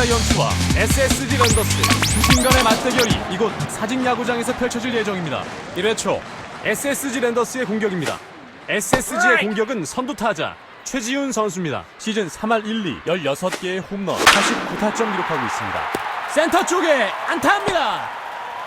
롯데자이언츠와 SSG 랜더스 두팀 간의 맞대결이 이곳 사직 야구장에서 펼쳐질 예정입니다. 1회 초 SSG 랜더스의 공격입니다. SSG의 공격은 선두 타자 최지훈 선수입니다. 시즌 3할 1, 2, 16개의 홈런 89타점 기록하고 있습니다. 센터 쪽에 안타입니다.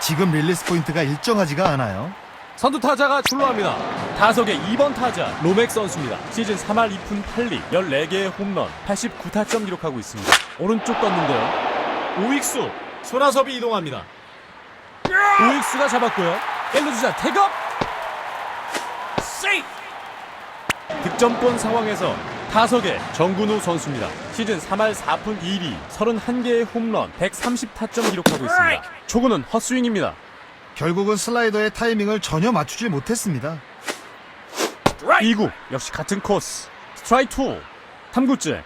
지금 릴리스 포인트가 일정하지가 않아요. 선두 타자가 출루합니다. 타석의 2번 타자 로맥 선수입니다. 시즌 3할 2푼 8리 14개의 홈런 89타점 기록하고 있습니다. 오른쪽 떴는데요. 우익수 손아섭이 이동합니다. 우익수가 잡았고요. 1루 주자 태업 세이프 득점권 상황에서 타석의 정근우 선수입니다. 시즌 3할 4푼 2리 31개의 홈런 130타점 기록하고 있습니다. 초구는 헛스윙입니다. 결국은 슬라이더의 타이밍을 전혀 맞추지 못했습니다. 2구. 역시 같은 코스. 스트라이크 2 3구째.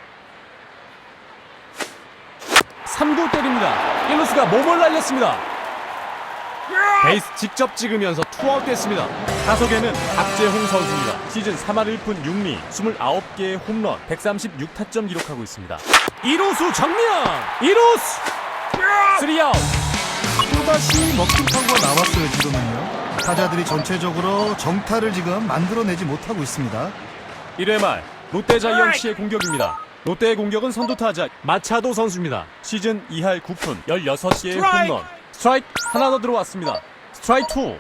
3구 때립니다. 1루수가 몸을 날렸습니다. 베이스 직접 찍으면서 투아웃 됐습니다. 타석에는 박재홍 선수입니다. 시즌 3할 1푼 6리 29개의 홈런 136타점 기록하고 있습니다. 2루수 정면! 2루수! 3아웃 또다시 먹힌 타구가 나왔어요, 지금은요. 타자들이 전체적으로 정타를 지금 만들어내지 못하고 있습니다. 1회 말 롯데 자이언츠의 공격입니다. 롯데의 공격은 선두 타자 마차도 선수입니다. 시즌 2할 9푼 16개의 홈런 스트라이크 하나 더 들어왔습니다. 스트라이크 2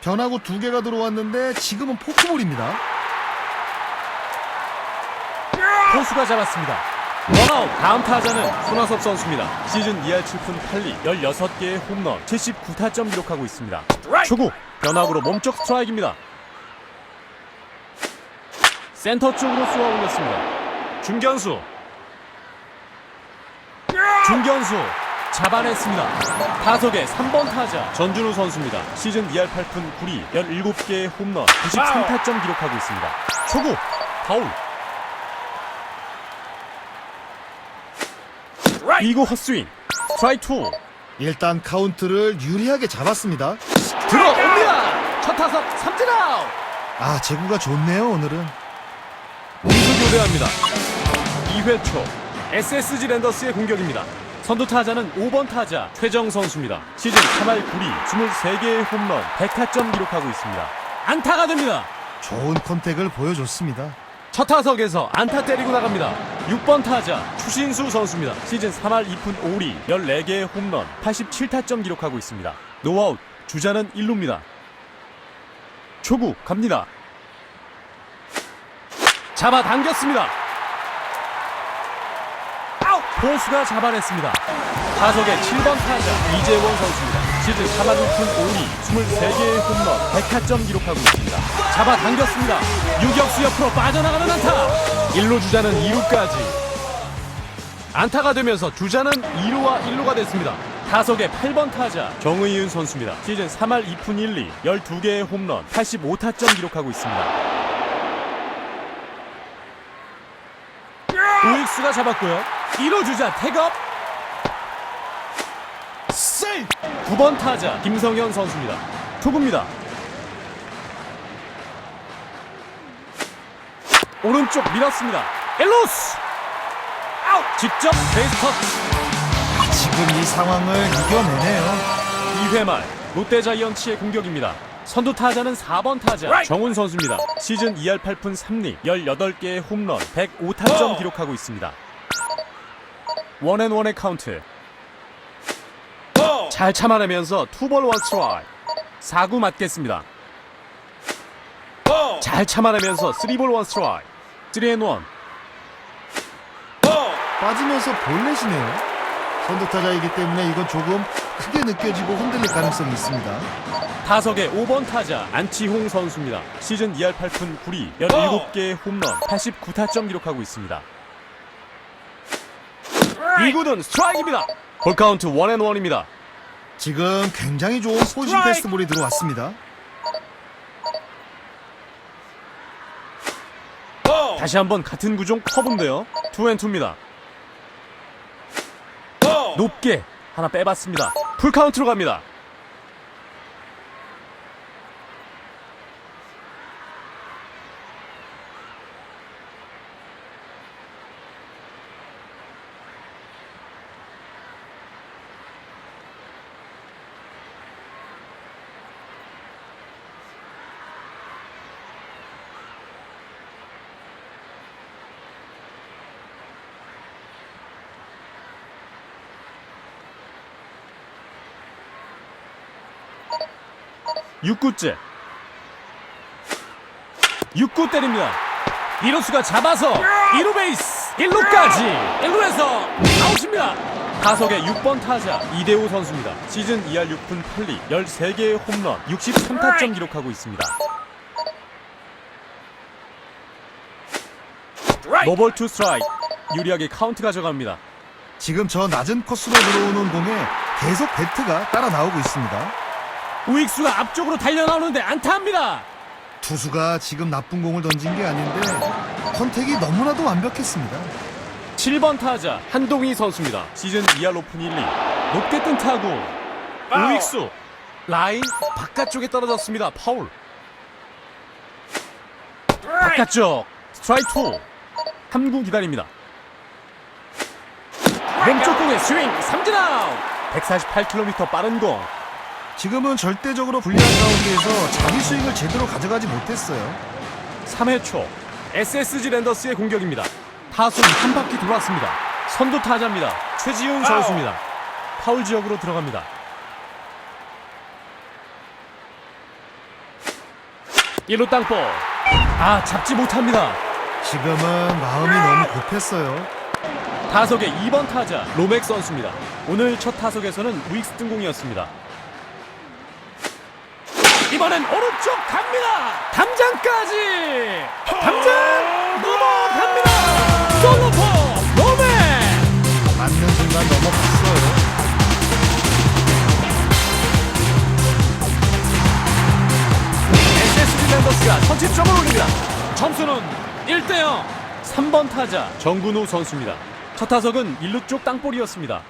변화구 두 개가 들어왔는데 지금은 포크볼입니다. 포수가 잡았습니다. 원아웃 다음 타자는 손아섭 선수입니다. 시즌 2할 7푼 8리 16개의 홈런 79타점 기록하고 있습니다. 초구 변화구로 몸쪽 스트라이크입니다. 센터 쪽으로 쏘아 올렸습니다. 중견수 중견수 잡아냈습니다. 타석의 3번 타자 전준우 선수입니다. 시즌 2할 8푼 9리 17개의 홈런 93타점 기록하고 있습니다. 초구 파울 2구 헛스윙. 스트라이크 2 일단 카운트를 유리하게 잡았습니다. 들어옵니다. 첫 타석 삼진 아웃. 아, 제구가 좋네요, 오늘은. 공수 교대합니다. 2회 초 SSG 랜더스의 공격입니다. 선두 타자는 5번 타자 최정 선수입니다. 시즌 3할 9리 23개의 홈런 100타점 기록하고 있습니다. 안타가 됩니다. 좋은 컨택을 보여줬습니다. 첫 타석에서 안타 때리고 나갑니다 6번 타자 추신수 선수입니다. 시즌 3할 2푼 5리 14개의 홈런 87타점 기록하고 있습니다. 노아웃 주자는 1루입니다. 초구 갑니다. 잡아당겼습니다. 아웃! 포수가 잡아냈습니다. 타석의 7번 타자 이재원 선수입니다 시즌 3할 1푼 5리 23개의 홈런 100타점 기록하고 있습니다 잡아당겼습니다 유격수 옆으로 빠져나가는 안타 1루 주자는 2루까지 안타가 되면서 주자는 2루와 1루가 됐습니다. 타석의 8번 타자 정의윤 선수입니다. 시즌 3할 2푼 1리 12개의 홈런 85타점 기록하고 있습니다. 우익수가 잡았고요. 1루 주자 태업 9번 타자 김성현 선수입니다. 초구입니다. 오른쪽 밀었습니다. 엘로스 아웃 직접 베이스 터치 지금 이 상황을 이겨내네요. 2회 말 롯데 자이언츠의 공격입니다. 선두 타자는 4번 타자 정훈 선수입니다. 시즌 2할 8푼 3리 18개의 홈런 105타점 기록하고 있습니다. 원앤원의 카운트 잘 참아내면서 투볼 원스트라이 4구 맞겠습니다. 잘 참아내면서 3볼 원스트라이 3앤1 빠지면서 볼넷이네요. 선두타자이기 때문에 이건 조금 크게 느껴지고 흔들릴 가능성이 있습니다. 타석의 5번 타자 안치홍 선수입니다. 시즌 2할 8푼 9리 17개의 홈런 89타점 기록하고 있습니다. 2구는 스트라이크입니다. 볼카운트 원앤원입니다. 지금 굉장히 좋은 포진 패스트볼이 들어왔습니다. 다시 한번 같은 구종 커브인데요. 투앤투입니다. 높게 하나 빼봤습니다. 풀카운트로 갑니다. 6구째. 6구 때립니다. 2루수가 잡아서 2루 베이스 1루까지. 1루에서 아웃입니다. 타석의 6번 타자 이대호 선수입니다. 시즌 2할 6푼 8리 13개의 홈런 63타점 기록하고 있습니다. 노볼 투 스트라이크. 유리하게 카운트 가져갑니다. 지금 저 낮은 코스로 들어오는 공에 계속 배트가 따라 나오고 있습니다. 우익수가 앞쪽으로 달려나오는데 안타합니다 투수가 지금 나쁜 공을 던진 게 아닌데 컨택이 너무나도 완벽했습니다. 7번 타자 한동희 선수입니다. 시즌 2할 오픈 1리 높게 뜬 타구 우익수 라인 바깥쪽에 떨어졌습니다. 파울 바깥쪽 스트라이크 2 3구 기다립니다. 왼쪽 공의 스윙 삼진 아웃 148km 빠른 공 지금은 절대적으로 불리한 가운데에서 자기 스윙을 제대로 가져가지 못했어요. 3회 초 SSG 랜더스의 공격입니다. 타순 한 바퀴 돌았습니다. 선두 타자입니다. 최지훈 선수입니다. 파울 지역으로 들어갑니다. 1루 땅볼. 아 잡지 못합니다. 지금은 마음이 너무 급했어요. 타석의 2번 타자 로맥 선수입니다. 오늘 첫 타석에서는 우익스 등공이었습니다. 이번엔 오른쪽 갑니다. 담장까지. 담장 넘어갑니다. 솔로포 로맥. 맞는 순간 넘어갔어요. SSG 랜더스가 선취점을 올립니다. 점수는 1대 0. 3번 타자 정근우 선수입니다. 첫 타석은 1루 쪽 땅볼이었습니다.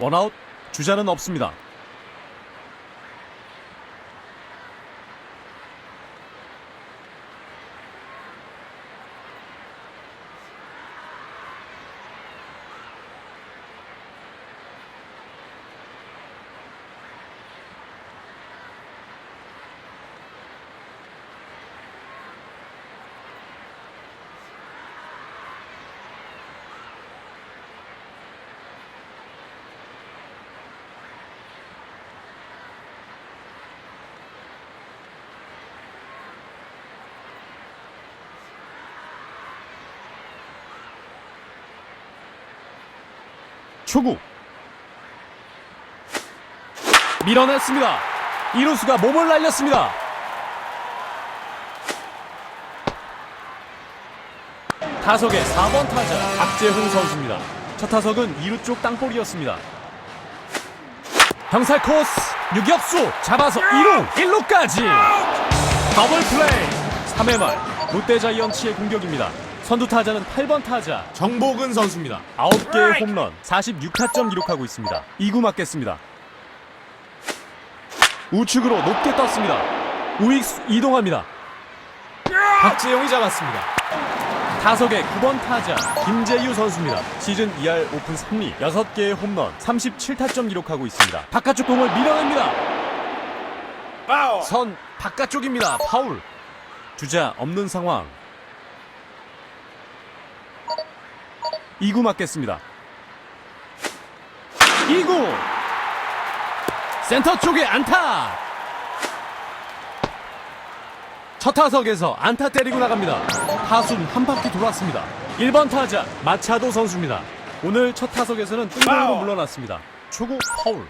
원아웃 주자는 없습니다. 초구 밀어냈습니다. 이루수가 몸을 날렸습니다. 타석의 4번 타자 박재홍 선수입니다. 첫 타석은 2루 쪽 땅볼이었습니다. 병살 코스 유격수 잡아서 2루 1루까지 더블 플레이 3회 말 롯데자이언츠의 공격입니다. 선두 타자는 8번 타자 정복은 선수입니다. 9개의 홈런 46타점 기록하고 있습니다. 2구 맞겠습니다. 우측으로 높게 떴습니다. 우익수 이동합니다. 박재용이 잡았습니다. 타석의 9번 타자 김재유 선수입니다. 시즌 2할 오픈 3리 6개의 홈런 37타점 기록하고 있습니다. 바깥쪽 공을 밀어냅니다. 선 바깥쪽입니다. 파울. 주자 없는 상황. 2구 맞겠습니다. 2구 센터 쪽에 안타. 첫 타석에서 안타 때리고 나갑니다. 타순 한 바퀴 돌았습니다. 1번 타자 마차도 선수입니다. 오늘 첫 타석에서는 뜬공으로 물러났습니다. 초구 파울.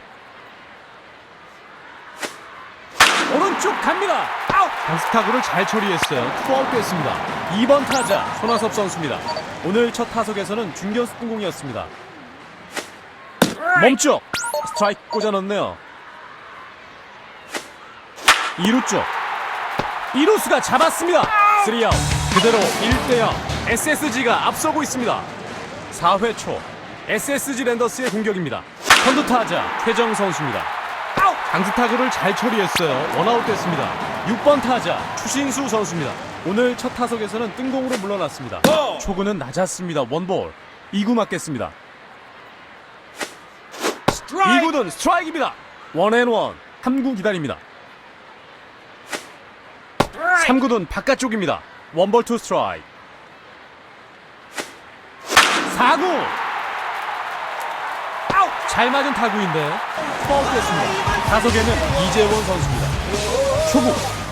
오른쪽 갑니다. 아웃. 강스타구를 잘 처리했어요. 투아웃 됐습니다. 2번 타자 손아섭 선수입니다. 오늘 첫 타석에서는 중견수 뜬공이었습니다. 멈춰 스트라이크 꽂아 넣네요. 2루 쪽 2루수가 잡았습니다. 3아웃 그대로 1대0 SSG가 앞서고 있습니다. 4회 초 SSG 랜더스의 공격입니다. 선두 타자 최정 선수입니다. 강수 타구를 잘 처리했어요. 원아웃 됐습니다. 6번 타자 추신수 선수입니다. 오늘 첫 타석에서는 뜬공으로 물러났습니다. 초구는 낮았습니다. 원볼 2구 맞겠습니다. 2구는 스트라이크입니다. 원앤원 3구 기다립니다. 3구는 바깥쪽입니다. 원볼 투 스트라이크. 4구. 잘 맞은 타구인데 파울됐습니다. 타석에는 이재원 선수입니다. 초구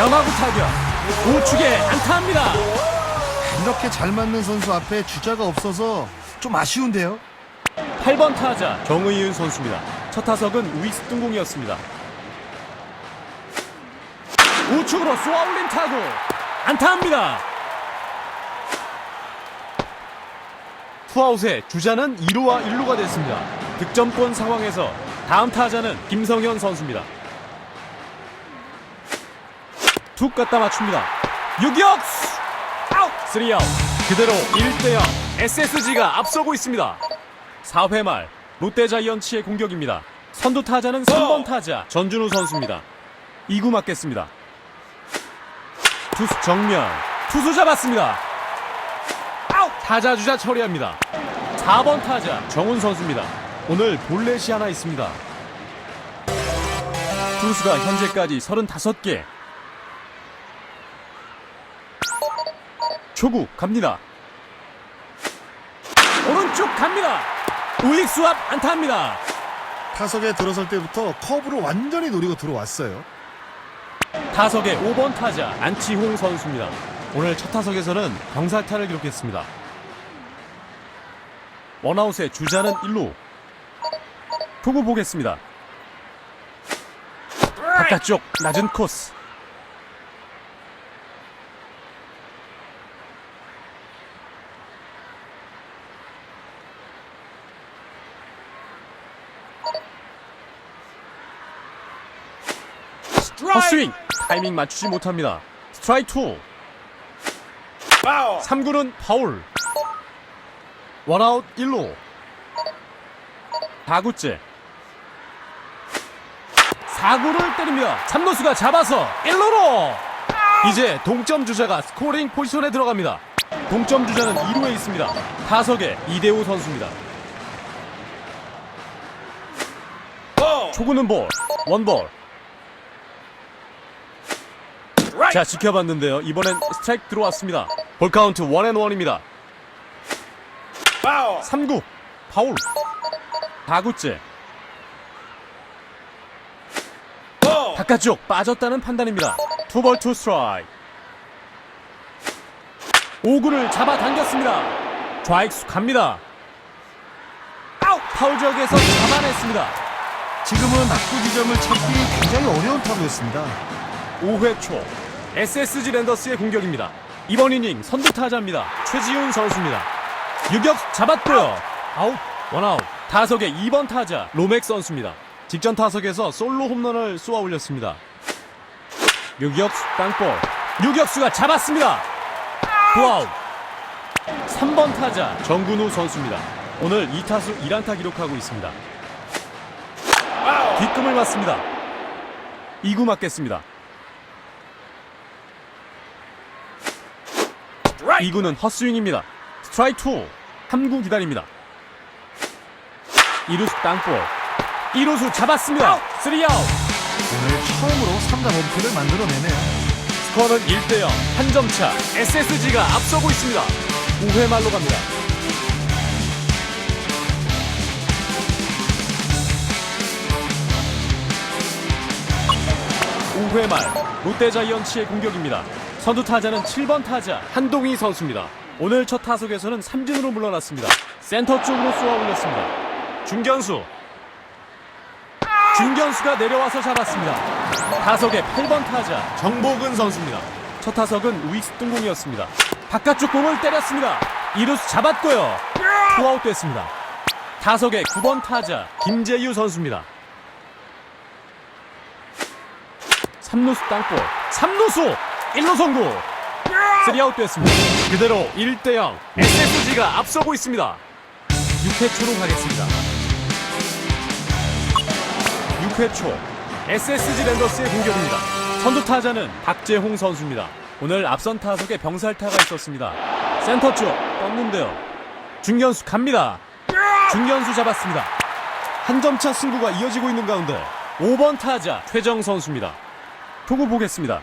변화구 타격. 우측에 안타합니다. 이렇게 잘 맞는 선수 앞에 주자가 없어서 좀 아쉬운데요. 8번 타자 정의윤 선수입니다. 첫 타석은 우익수 뜬공이었습니다. 우측으로 쏘아올린 타구. 안타합니다. 투아웃에 주자는 2루와 1루가 됐습니다. 득점권 상황에서 다음 타자는 김성현 선수입니다 툭 갖다 맞춥니다 유격수 아웃 3아웃 그대로 1대0 SSG가 앞서고 있습니다 4회 말 롯데 자이언츠의 공격입니다. 선두 타자는 3번 타자 전준우 선수입니다. 2구 맞겠습니다. 투수 정면 투수 잡았습니다. 아웃 타자 주자 처리합니다. 4번 타자 정훈 선수입니다. 오늘 볼넷이 하나 있습니다. 투수가 현재까지 35개. 초구 갑니다. 오른쪽 갑니다. 우익수 앞 안타합니다. 타석에 들어설 때부터 커브로 완전히 노리고 들어왔어요. 타석의 5번 타자 안치홍 선수입니다. 오늘 첫 타석에서는 병살타를 기록했습니다. 원아웃의 주자는 1루. 투구 보겠습니다. 바깥쪽 낮은 코스. 헛스윙 타이밍 맞추지 못합니다. 스트라이크 2. 3구는 파울. 원아웃 1루. 4구째. 4구를 때립니다. 3루수가 잡아서 1루로. 이제 동점 주자가 스코링 포지션에 들어갑니다. 동점 주자는 2루에 있습니다. 타석에 이대호 선수입니다. 초구는 볼. 원볼. 자 지켜봤는데요. 이번엔 스트라이크 들어왔습니다. 볼 카운트 원앤 원입니다. 3구 파울. 4구째. 바깥쪽 빠졌다는 판단입니다. 투볼 투 스트라이크. 5구를 잡아당겼습니다. 좌익수 갑니다. 파울 지역에서 잡아냈습니다. 지금은 낙구 지점을 찾기 굉장히 어려운 타구였습니다. 5회 초 SSG 랜더스의 공격입니다. 이번 이닝 선두 타자입니다. 최지훈 선수입니다. 유격 잡았고요. 아웃 원아웃 타석의 2번 타자 로맥 선수입니다. 직전 타석에서 솔로 홈런을 쏘아 올렸습니다. 유격수 땅볼 유격수가 잡았습니다. 투아웃 3번 타자 정근우 선수입니다. 오늘 2타수 1안타 기록하고 있습니다. 뒷금을 맞습니다. 2구 맞겠습니다. 2구는 헛스윙입니다. 스트라이크 2. 3구 기다립니다. 2루수 땅볼. 1루수 잡았습니다. 3아웃. 오늘 처음으로 3자 범퇴를 만들어내네요. 스코어는 1대0. 한 점 차. SSG가 앞서고 있습니다. 5회 말로 갑니다. 오회말 롯데자이언츠의 공격입니다. 선두 타자는 7번 타자 한동희 선수입니다. 오늘 첫 타석에서는 삼진으로 물러났습니다. 센터 쪽으로 쏘아 올렸습니다. 중견수 중견수가 내려와서 잡았습니다. 타석의 8번 타자 정복은 선수입니다. 첫 타석은 우익수 뜬공이었습니다. 바깥쪽 공을 때렸습니다. 이루수 잡았고요. 투아웃 됐습니다. 타석의 9번 타자 김재유 선수입니다. 3루수 땅볼 3루수 1루 송구 3아웃 됐습니다. 그대로 1대0 SSG가 앞서고 있습니다. 6회 초로 가겠습니다. 6회 초 SSG 랜더스의 공격입니다. 선두 타자는 박재홍 선수입니다. 오늘 앞선 타석에 병살타가 있었습니다. 센터 쪽 떴는데요. 중견수 갑니다. 중견수 잡았습니다. 한 점차 승부가 이어지고 있는 가운데 5번 타자 최정 선수입니다. 투구 보겠습니다.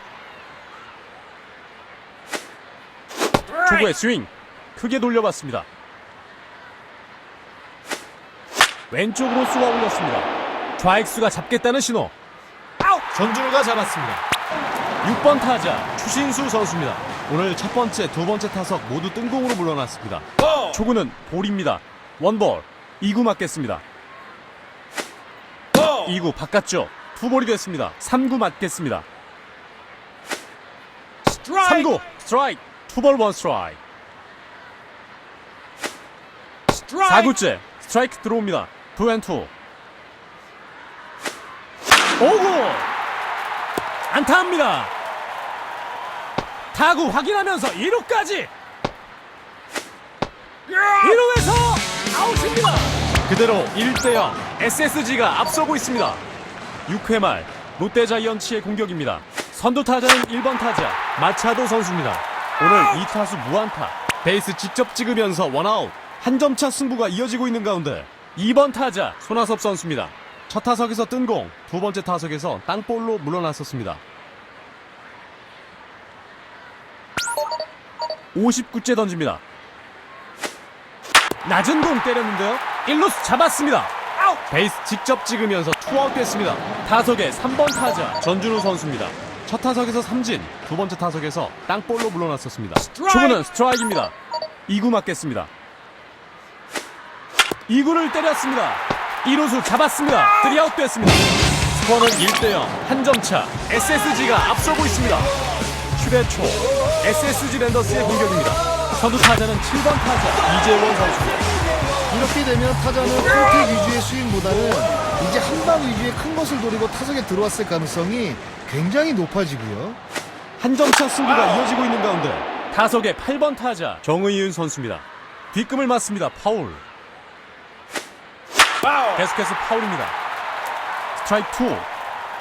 초구의 스윙 크게 돌려봤습니다. 왼쪽으로 쏘아 올렸습니다. 좌익수가 잡겠다는 신호. 아웃! 전준우가 잡았습니다. 6번 타자 추신수 선수입니다. 오늘 첫 번째, 두 번째 타석 모두 뜬공으로 물러났습니다. 초구는 볼입니다. 원볼. 2구 맞겠습니다. 2구 바깥쪽. 투볼이 됐습니다. 3구 맞겠습니다. 3구 스트라이크. 투볼 원 스트라이크. 4구째 스트라이크 들어옵니다. 투앤투. 5구 안타합니다. 타구 확인하면서 2루까지 1루에서 아웃입니다. 그대로 1대0 SSG가 앞서고 있습니다. 6회 말 롯데 자이언츠의 공격입니다. 선두 타자는 1번 타자 마차도 선수입니다. 오늘 2타수 무안타 베이스 직접 찍으면서 원아웃 한 점차 승부가 이어지고 있는 가운데 2번 타자 손아섭 선수입니다. 첫 타석에서 뜬 공, 두 번째 타석에서 땅볼로 물러났었습니다. 59째 던집니다. 낮은 공 때렸는데요. 1루수 잡았습니다. 베이스 직접 찍으면서 투아웃 됐습니다. 타석의 3번 타자 전준우 선수입니다. 첫 타석에서 삼진, 두 번째 타석에서 땅볼로 물러났었습니다. 초구는 스트라이크입니다. 2구 맞겠습니다. 2구를 때렸습니다. 2루수 잡았습니다. 3아웃 됐습니다. 스코어는 1대0 한 점차 SSG가 앞서고 있습니다. 7회 초 SSG 랜더스의 공격입니다. 선두 타자는 7번 타자 이재원 선수입니다. 이렇게 되면 타자는 컨택 위주의 스윙보다는 이제 한방 위주의 큰 것을 노리고 타석에 들어왔을 가능성이 굉장히 높아지고요. 한점차 승부가 이어지고 있는 가운데 타석의 8번 타자 정의윤 선수입니다. 뒷금을 맞습니다. 파울. 계속해서 파울입니다. 스트라이크 2.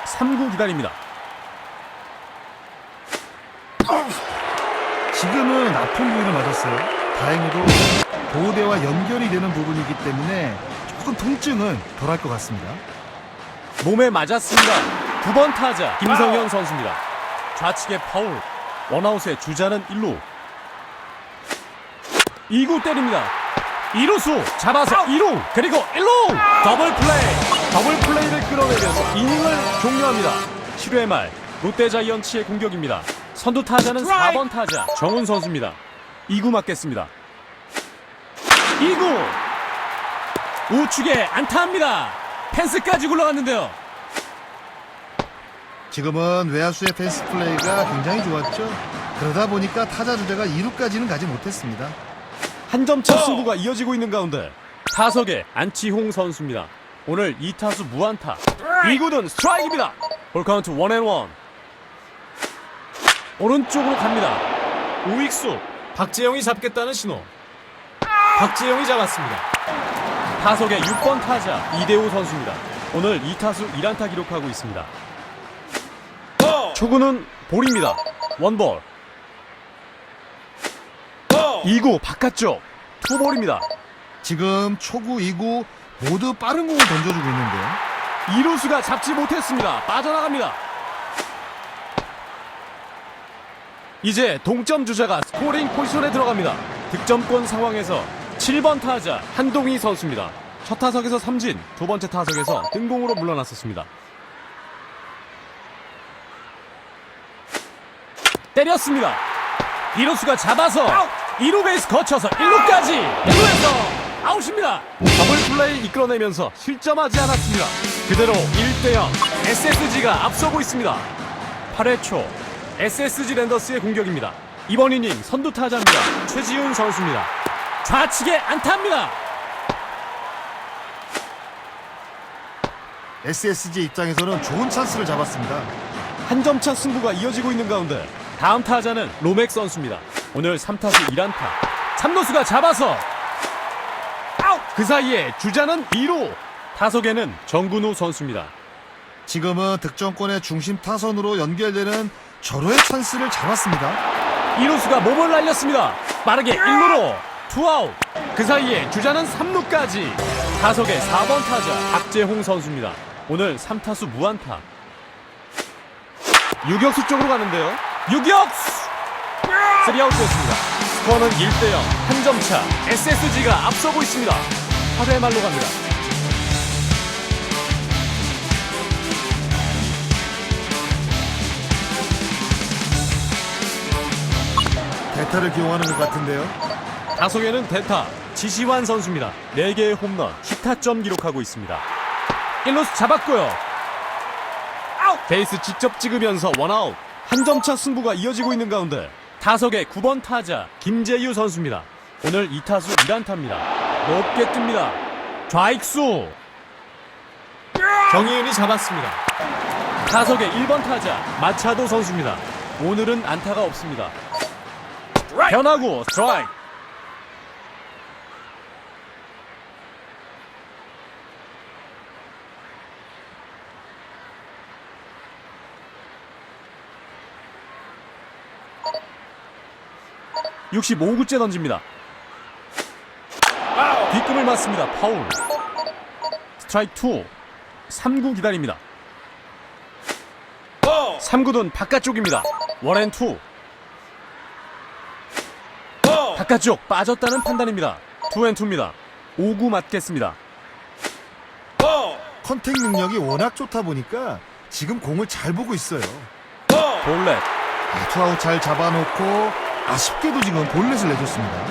3구 기다립니다. 지금은 아픈 부위를 맞았어요. 다행히도 보호대와 연결이 되는 부분이기 때문에 조금 통증은 덜할 것 같습니다. 몸에 맞았습니다. 9번 타자 김성현 선수입니다. 좌측의 파울. 원아웃의 주자는 1루. 2구 때립니다. 2루수 잡아서 2루 그리고 1루 더블 플레이 더블 플레이를 끌어내면서 이닝을 종료합니다. 7회 말 롯데 자이언츠의 공격입니다. 선두 타자는 4번 타자 정훈 선수입니다. 2구 맞겠습니다. 2구 우측에 안타합니다. 펜스까지 굴러갔는데요. 지금은 외야수의 펜스 플레이가 굉장히 좋았죠. 그러다 보니까 타자 주자가 2루까지는 가지 못했습니다. 한 점차 승부가 이어지고 있는 가운데 타석의 안치홍 선수입니다. 오늘 2타수 무안타 2구는 스트라이크입니다. 볼카운트 원앤원 오른쪽으로 갑니다. 우익수 박재영이 잡겠다는 신호 박재영이 잡았습니다. 타석의 6번 타자 이대호 선수입니다. 오늘 2타수 1안타 기록하고 있습니다. 초구는 볼입니다. 원볼 2구 바깥쪽 투볼입니다. 지금 초구, 2구 모두 빠른 공을 던져주고 있는데요. 2루수가 잡지 못했습니다. 빠져나갑니다. 이제 동점 주자가 스코링 포지션에 들어갑니다. 득점권 상황에서 7번 타자 한동희 선수입니다. 첫 타석에서 삼진, 두 번째 타석에서 뜬공으로 물러났었습니다. 때렸습니다. 2루수가 잡아서 2루 베이스 거쳐서 1루까지 1루에서 아웃입니다. 더블 플레이 이끌어내면서 실점하지 않았습니다. 그대로 1대0 SSG가 앞서고 있습니다. 8회 초 SSG 랜더스의 공격입니다. 이번 이닝 선두 타자입니다. 최지훈 선수입니다. 좌측에 안타입니다. SSG 입장에서는 좋은 찬스를 잡았습니다. 한 점 차 승부가 이어지고 있는 가운데 다음 타자는 로맥 선수입니다. 오늘 3타수 1안타. 참노수가 잡아서 아웃! 그 사이에 주자는 2루. 타석에는 정근우 선수입니다. 지금은 득점권의 중심 타선으로 연결되는 절호의 찬스를 잡았습니다. 2루수가 몸을 날렸습니다. 빠르게 1루로 투아웃. 그 사이에 주자는 3루까지. 타석의 4번 타자 박재홍 선수입니다. 오늘 3타수 무안타. 유격수 쪽으로 가는데요. 유격수! 3아웃 됐습니다. 스코어는 1대0 한 점차. SSG가 앞서고 있습니다. 8회 말로 갑니다. 대타를 기용하는 것 같은데요. 타석에는 대타 지시환 선수입니다. 4개의 홈런 10타점 기록하고 있습니다. 1루수 잡았고요. 베이스 직접 찍으면서 원아웃 한 점차 승부가 이어지고 있는 가운데 타석의 9번 타자 김재유 선수입니다. 오늘 2타수 1안타입니다. 높게 뜹니다. 좌익수 정희윤이 잡았습니다. 타석의 1번 타자 마차도 선수입니다. 오늘은 안타가 없습니다. 변하고 스트라이크 65구째 던집니다. 뒷금을 맞습니다. 파울. 스트라이크 2. 3구 기다립니다. 3구는 바깥쪽입니다. 원앤 투. 바깥쪽 빠졌다는 판단입니다. 투앤 투입니다. 5구 맞겠습니다. 컨택 능력이 워낙 좋다 보니까 지금 공을 잘 보고 있어요. 볼넷. 아, 투아웃 잘 잡아놓고 아쉽게도 지금 볼넷을 내줬습니다.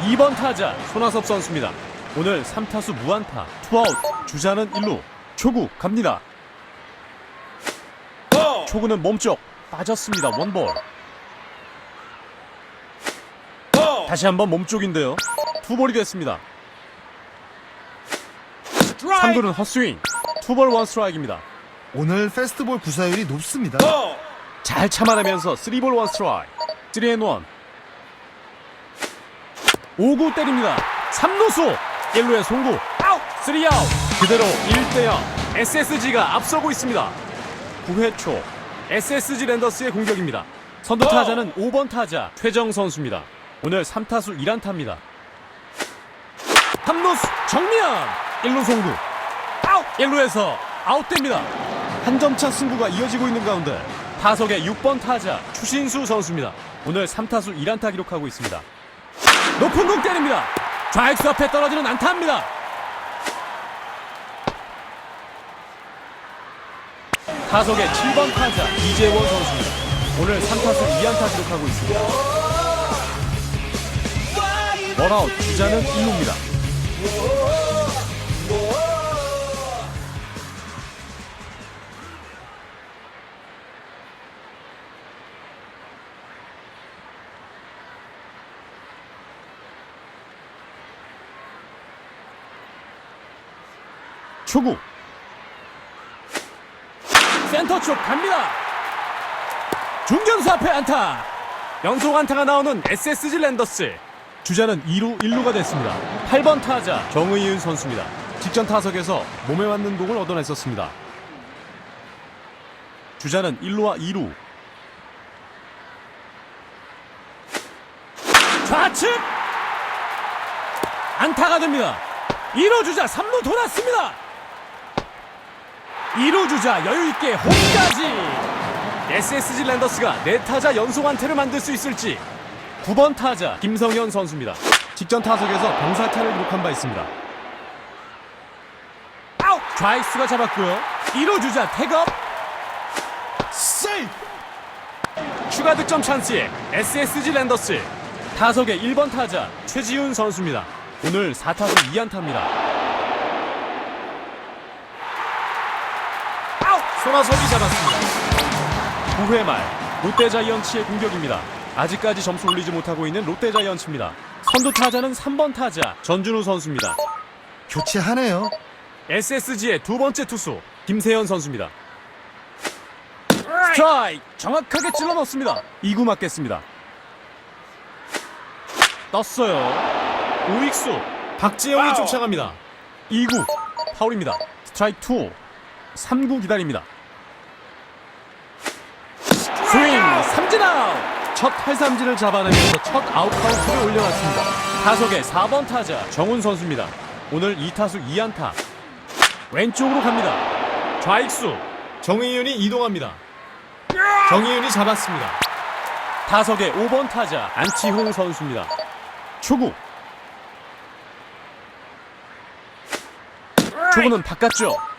2번 타자 손아섭 선수입니다. 오늘 3타수 무안타. 투아웃. 주자는 1루. 초구 갑니다. 초구는 몸쪽 빠졌습니다. 원볼. 다시 한번 몸쪽인데요. 투볼이 됐습니다. 3구는 헛스윙. 투볼 원 스트라이크입니다. 오늘 페스트볼 구사율이 높습니다. 잘 참아내면서 3볼 원 스트라이크 3앤1 5구 때립니다. 3루수. 1루에 송구. 아웃. 3아웃. 그대로 1대0 SSG가 앞서고 있습니다. 9회 초. SSG 랜더스의 공격입니다. 선두 타자는 5번 타자 최정 선수입니다. 오늘 3타수 1안타입니다. 3루수 정면 1루 송구. 아웃. 1루에서 아웃됩니다. 한 점차 승부가 이어지고 있는 가운데 타석의 6번 타자 추신수 선수입니다. 오늘 3타수 1안타 기록하고 있습니다. 높은 공 때립니다. 좌익수 앞에 떨어지는 안타입니다. 타석의 7번 타자 이재원 선수입니다. 오늘 3타수 2안타 기록하고 있습니다. 원아웃 주자는 1루입니다. 초구. 센터 쪽 갑니다. 중견수 앞에 안타. 연속 안타가 나오는 SSG 랜더스. 주자는 2루 1루가 됐습니다. 8번 타자 정의윤 선수입니다. 직전 타석에서 몸에 맞는 공을 얻어냈었습니다. 주자는 1루와 2루. 좌측! 안타가 됩니다. 1루 주자 3루 돌았습니다 2루 주자 여유있게 홈까지. SSG 랜더스가 네 타자 연속 안타를 만들 수 있을지. 9번 타자 김성현 선수입니다. 직전 타석에서 병살타를 기록한 바 있습니다. 아웃! 좌익수가 잡았고요. 1루 주자 태업 세이프! 추가 득점 찬스에 SSG 랜더스. 타석의 1번 타자 최지훈 선수입니다. 오늘 4타수 2안타입니다 손아섭이 잡았습니다 9회 말 롯데자이언츠의 공격입니다 아직까지 점수 올리지 못하고 있는 롯데자이언츠입니다 선두 타자는 3번 타자 전준우 선수입니다 교체하네요. SSG의 두 번째 투수 김세현 선수입니다. 스트라이크 정확하게 찔러 넣습니다. 2구 맞겠습니다. 떴어요. 우익수 박지영이 쫓아갑니다. 2구 파울입니다. 스트라이크 2 3구 기다립니다. 스윙 삼진 아웃 첫 탈삼진을 잡아내면서 첫 아웃 카운트를 올려놨습니다. 타석의 4번 타자 정훈 선수입니다. 오늘 2타수 2안타 왼쪽으로 갑니다. 좌익수 정의윤이 이동합니다. 정의윤이 잡았습니다. 타석의 5번 타자 안치홍 선수입니다. 초구 초구는 바깥쪽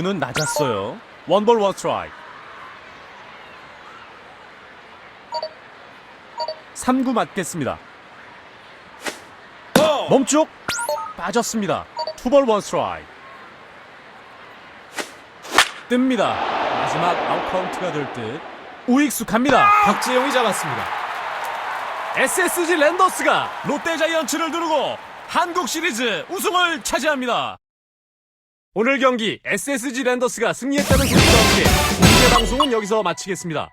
2구는 낮았어요. 원볼 원스트라이크. 3구 맞겠습니다. 몸쪽 빠졌습니다. 투볼 원스트라이크. 뜹니다. 마지막 아웃카운트가 될 듯. 우익수 갑니다. 박재용이 잡았습니다. SSG 랜더스가 롯데 자이언츠를 두르고 한국 시리즈 우승을 차지합니다. 오늘 경기 SSG 랜더스가 승리했다는 소식과 함께 공개 방송은 여기서 마치겠습니다.